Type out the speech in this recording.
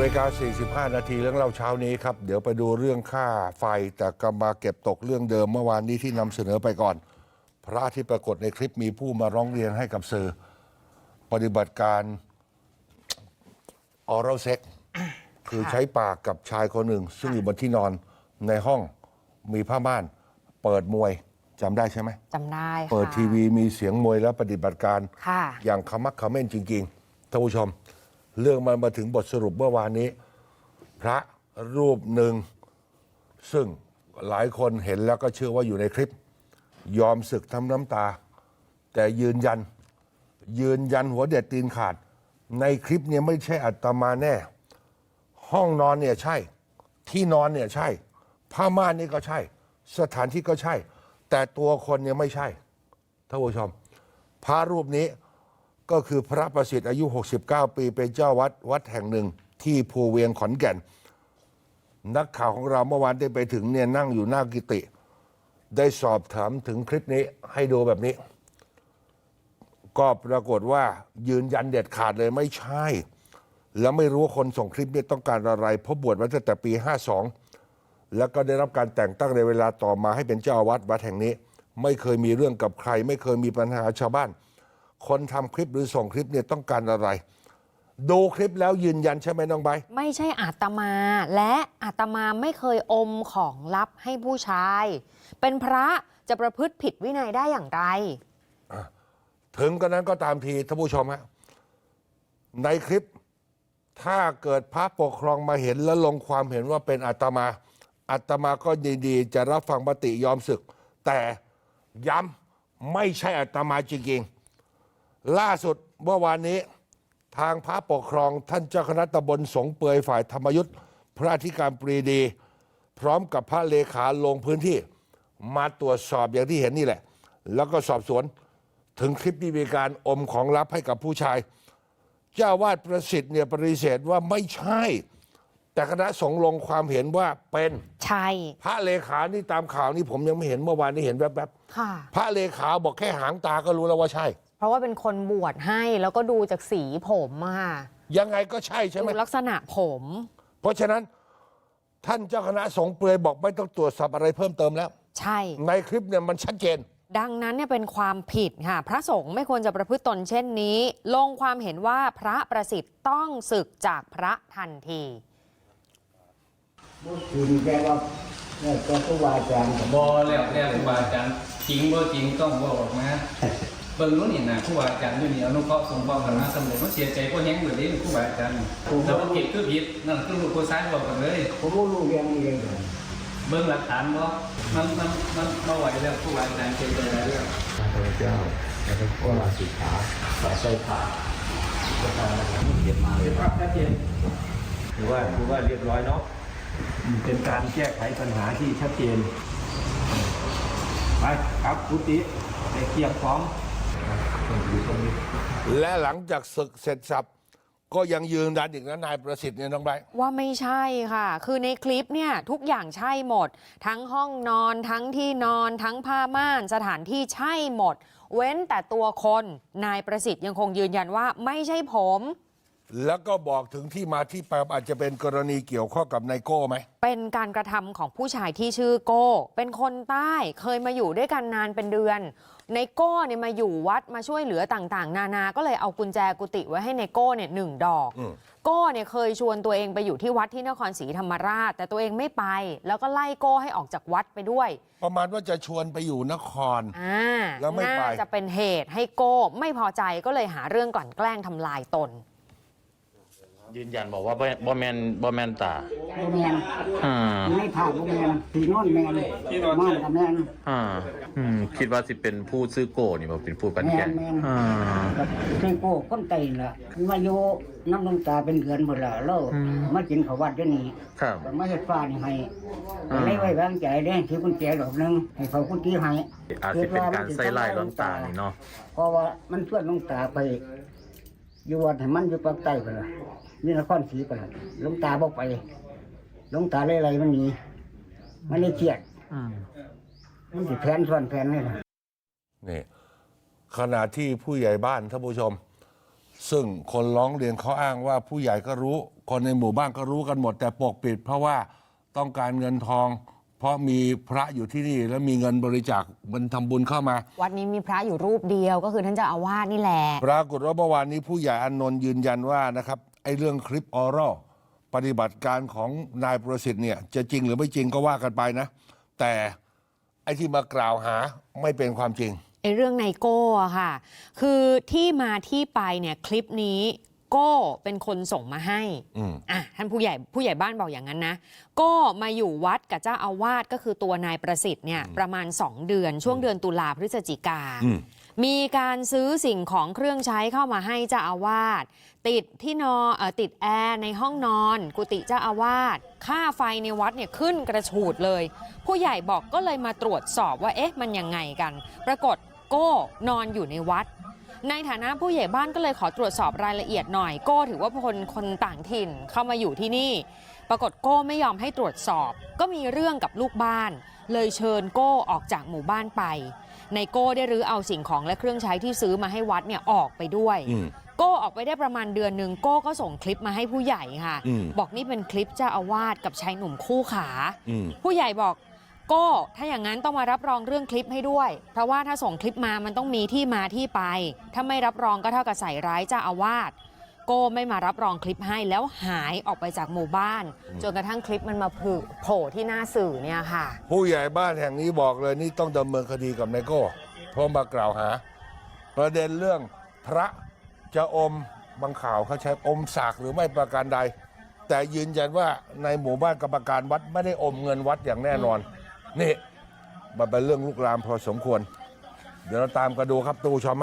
เวลา45 นาทีเรื่องเล่าเช้านี้ครับ เดี๋ยวไปดูเรื่องค่าไฟแต่ก็มาเก็บตกเรื่องเดิมเมื่อวานนี้ที่นำเสนอไปก่อน พระที่ปรากฏในคลิปมีผู้มาร้องเรียนให้กับสื่อ ปฏิบัติการออรัลเซ็กคือใช้ปากกับชายคนหนึ่ง ซึ่งอยู่บนที่นอนในห้องมีผ้าม่าน เปิดมวยจำได้ใช่ไหมจำได้ค่ะเปิดทีวีมีเสียงมวยและปฏิบัติการ ค่ะ อย่างขมักเขม้นจริงๆท่านผู้ชม เรื่องมันมาถึงบทสรุปเมื่อวานนี้ พระรูปหนึ่ง ซึ่งหลายคนเห็นแล้วก็เชื่อว่าอยู่ในคลิป ยอมศึกทำน้ำตา แต่ยืนยัน ยืนยันหัวเด็ดตีนขาด ในคลิปเนี่ยไม่ใช่อัตมาแน่ ห้องนอนเนี่ยใช่ ที่นอนเนี่ยใช่ ผ้าม่านนี่ก็ใช่ สถานที่ก็ใช่ แต่ตัวคนเนี่ยไม่ใช่ท่านผู้ชมพระรูปนี้ ก็คือพระประสิทธิ์อายุ 69 ปีเป็นเจ้าวัดวัดแห่งหนึ่งที่ภูเวียงขอนแก่น นักข่าวของเราเมื่อวานได้ไปถึงเนี่ยนั่งอยู่หน้ากิติ ได้สอบถามถึงคลิปนี้ให้ดูแบบนี้ ก็ปรากฏว่ายืนยันเด็ดขาดเลยไม่ใช่ แล้วไม่รู้ว่าคนส่งคลิปนี้ต้องการอะไร เพราะบวชมาตั้งแต่ปี 52 แล้วก็ได้รับการแต่งตั้งในเวลาต่อมาให้เป็นเจ้าอาวัดวัดแห่งนี้ ไม่เคยมีเรื่องกับใคร ไม่เคยมีปัญหาชาวบ้าน คนทำคลิปหรือส่งคลิปเนี่ยต้องการอะไร ดูคลิปแล้วยืนยันใช่ไหมน้องใบร์ทไม่ใช่อาตมา และอาตมาไม่เคยอมของลับให้ผู้ชาย เป็นพระจะประพฤติผิดวินัยได้อย่างไร ถึงกระนั้นก็ตามทีท่านผู้ชมฮะในคลิป ถ้าเกิดพระปกครองมาเห็นแล้วลงความเห็นว่าเป็นอาตมาอาตมาก็ยินดีจะรับฟังมติยอมศึก แต่ย้ำไม่ใช่อาตมาจริงๆ ล่าสุดเมื่อวานนี้ ทางพระปกครองท่านเจ้าคณะตำบลสงเปยฝ่ายธรรมยุทธ์พระอธิการปรีดี พร้อมกับพระเลขาลงพื้นที่ มาตรวจสอบอย่างที่เห็นนี่แหละ แล้วก็สอบสวนถึงคลิปที่มีการอมของลับให้กับผู้ชาย เจ้าวาดประสิทธิ์เนี่ยปฏิเสธว่าไม่ใช่ แต่คณะสงฆ์ลงความเห็นว่าเป็นใช่ พระเลขานี่ตามข่าวนี่ผมยังไม่เห็นเมื่อวานนี้เห็นแวบค่ะๆพระเลขาบอกแค่หางตาก็รู้แล้วว่าใช่ เพราะว่าเป็นคนบวชให้แล้วก็ดูจากสีผมอะค่ะยังไงก็ใช่ใช่ไหมดูลักษณะผม เพราะฉะนั้นท่านเจ้าคณะสงฆ์เปลือยบอกไม่ต้องตรวจสอบอะไรเพิ่มเติมแล้ว ใช่ ในคลิปเนี่ยมันชัดเจน ดังนั้นเนี่ยเป็นความผิดค่ะ พระสงฆ์ไม่ควรจะประพฤติตนเช่นนี้ ลงความเห็นว่าพระประสิทธิ์ต้องศึกจากพระทันทีบ่จริงแต่ว่าเนี่ยก็ผู้ว่าอาจารย์ก็บอแล้วแล้วครูบาอาจารย์จริงบ่จริงต้องบอกออกมา เบิ่งนู้นนี่นะครูบาอาจารย์อยู่นี่อนุเคราะห์สงเคราะห์กันมาสำเร็จมันเสียใจบ่แฮงเลยเด้ครูบาอาจารย์แล้วว่าผิดคือผิดนั่นคือลูกผู้ชายบอกกันเลย ผมบ่รู้เรื่องนี้เลยเบิ่งหลักฐานบ่มันมันมันบ่ไหวแล้วครูบาอาจารย์เสียใจแล้วพระเจ้าแล้วก็ผู้ว่าสิกขาสาใส่ขาก็ตามเขียนมาเลยครับชัดเจนถือว่าถือว่าเรียบร้อยเนาะเป็นการแก้ไขปัญหาที่ชัดเจนไปครับพุติไปเกียบพร้อม และหลังจากศึกเสร็จสับก็ยังยืนยันอีกนะนายประสิทธิ์เนี่ยน้องไบร์ทว่าไม่ใช่ค่ะ คือในคลิปเนี่ยทุกอย่างใช่หมด ทั้งห้องนอน ทั้งที่นอน ทั้งผ้าม่าน สถานที่ใช่หมด เว้นแต่ตัวคน นายประสิทธิ์ยังคงยืนยันว่าไม่ใช่ผม แล้วก็บอกถึงที่มาที่ไปอาจจะเป็นกรณีเกี่ยวข้องกับไนโก้ไหม เป็นการกระทำของผู้ชายที่ชื่อโก้ เป็นคนใต้เคยมาอยู่ด้วยกันนานเป็นเดือนในโก้เนี่ยมาอยู่วัดมาช่วยเหลือต่างๆ นานา ก็เลยเอากุญแจกุฏิไว้ให้ในโก้เนี่ยหนึ่งดอกอืมโก้เนี่ยเคยชวนตัวเองไปอยู่ที่วัดที่นครศรีธรรมราช แต่ตัวเองไม่ไป แล้วก็ไล่โก้ให้ออกจากวัดไปด้วย ประมาณว่าจะชวนไปอยู่นครอ่าแล้วไม่ไปน่าจะเป็นเหตุให้โก้ไม่พอใจก็เลยหาเรื่องกลั่นแกล้งทำลายตน ยืนยันบอกว่าบ่บ่แมนบ่แมนตาบ่แมนอ่าไม่ผ่านบ่แมนที่นอนแมนม่านกับแมนอ่าอืมคิดว่าสิเป็นผู้ซื้อโกนี่บ่เป็นผู้กันแกล้งแม่นๆอ่าแบบเพ่งโก้คนไตนี่ล่ะมาอยู่น้ำลงตาเป็นเดือนหมดละแล้วมากินข้าววัดเดี๋ยวนี้ครับก็มาเฮ็ดฟ้านี่ให้อ่าไม่ไว้วางใจเด้ถือกุญแจดอกหนึงให้เขากุญแจให้อาจสิเป็นการใส่ลายล้นตานี่เนาะเพราะว่ามันชวนหลวงตาไปอยู่วัดให้มันอยู่ปากใต้พุ่นล่ะ นี่นครศรีพุ่นล่ะหลวงตาบ่ไปหลวงตาเลยไรมันหนีมันเลยเครียดอืมมันสิแผนซ้อนแผนเลยล่ะนี่ขณะที่ผู้ใหญ่บ้านท่านผู้ชม ซึ่งคนร้องเรียนเขาอ้างว่าผู้ใหญ่ก็รู้ คนในหมู่บ้านก็รู้กันหมด แต่ปกปิด เพราะว่าต้องการเงินทอง เพราะมีพระอยู่ที่นี่แล้วมีเงินบริจาคมันทำบุญเข้ามา วัดนี้มีพระอยู่รูปเดียวก็คือท่านเจ้าอาวาสนี่แหละปรากฏว่าเมื่อวานนี้ผู้ใหญ่อานนท์ยืนยันว่านะครับไอ้เรื่องคลิปออรัลปฏิบัติการของนายประสิทธิ์เนี่ยจะจริงหรือไม่จริงก็ว่ากันไปนะ แต่ไอ้ที่มากล่าวหาไม่เป็นความจริงไอ้เรื่องไนโก้อะค่ะ คือที่มาที่ไปเนี่ยคลิปนี้ โก้เป็นคนส่งมาให้อืมอะท่านผู้ใหญ่ผู้ใหญ่บ้านบอกอย่างนั้นนะโก้มาอยู่วัดกับเจ้าอาวาสก็คือตัวนายประสิทธิ์เนี่ยประมาณ 2 เดือน ช่วงเดือนตุลาพฤศจิกาอืมมีการซื้อสิ่งของเครื่องใช้เข้ามาให้เจ้าอาวาสติดที่นอนเออติดแอร์ในห้องนอน กุฏิเจ้าอาวาสค่าไฟในวัดเนี่ยขึ้นกระฉูดเลย ผู้ใหญ่บอกก็เลยมาตรวจสอบว่าเอ๊ะมันยังไงกัน ปรากฏโก้นอนอยู่ในวัด ในฐานะผู้ใหญ่บ้านก็เลยขอตรวจสอบรายละเอียดหน่อยโก้ถือว่าเป็นคนคนต่างถิ่นเข้ามาอยู่ที่นี่ ปรากฏโก้ไม่ยอมให้ตรวจสอบ ก็มีเรื่องกับลูกบ้าน เลยเชิญโก้ออกจากหมู่บ้านไป ในโก้ได้รื้อเอาสิ่งของและเครื่องใช้ที่ซื้อมาให้วัดเนี่ยออกไปด้วยอืมโก้ออกไปได้ประมาณเดือนหนึ่งโก้ก็ส่งคลิปมาให้ผู้ใหญ่ค่ะอืมบอกนี่เป็นคลิปเจ้าอาวาสกับชายหนุ่มคู่ขาอืมผู้ใหญ่บอกโก้ถ้าอย่างนั้นต้องมารับรองเรื่องคลิปให้ด้วย เพราะว่าถ้าส่งคลิปมามันต้องมีที่มาที่ไป ถ้าไม่รับรองก็เท่ากับใส่ร้ายเจ้าอาวาสโก้ไม่มารับรองคลิปให้แล้วหายออกไปจากหมู่บ้าน จนกระทั่งคลิปมันมาผึโผล่ที่หน้าสื่อเนี่ยค่ะ ผู้ใหญ่บ้านแห่งนี้บอกเลยนี่ต้องดำเนินคดีกับนายโก้เพราะมากล่าวหา ประเด็นเรื่องพระจะอมบางข่าวเขาใช้อมสากหรือไม่ประการใด แต่ยืนยันว่าในหมู่บ้านกรรมการวัดไม่ได้อมเงินวัดอย่างแน่นอน นี่มันเป็นเรื่องลุกลามพอสมควร เดี๋ยวเราตามกันดูครับตูชอมะ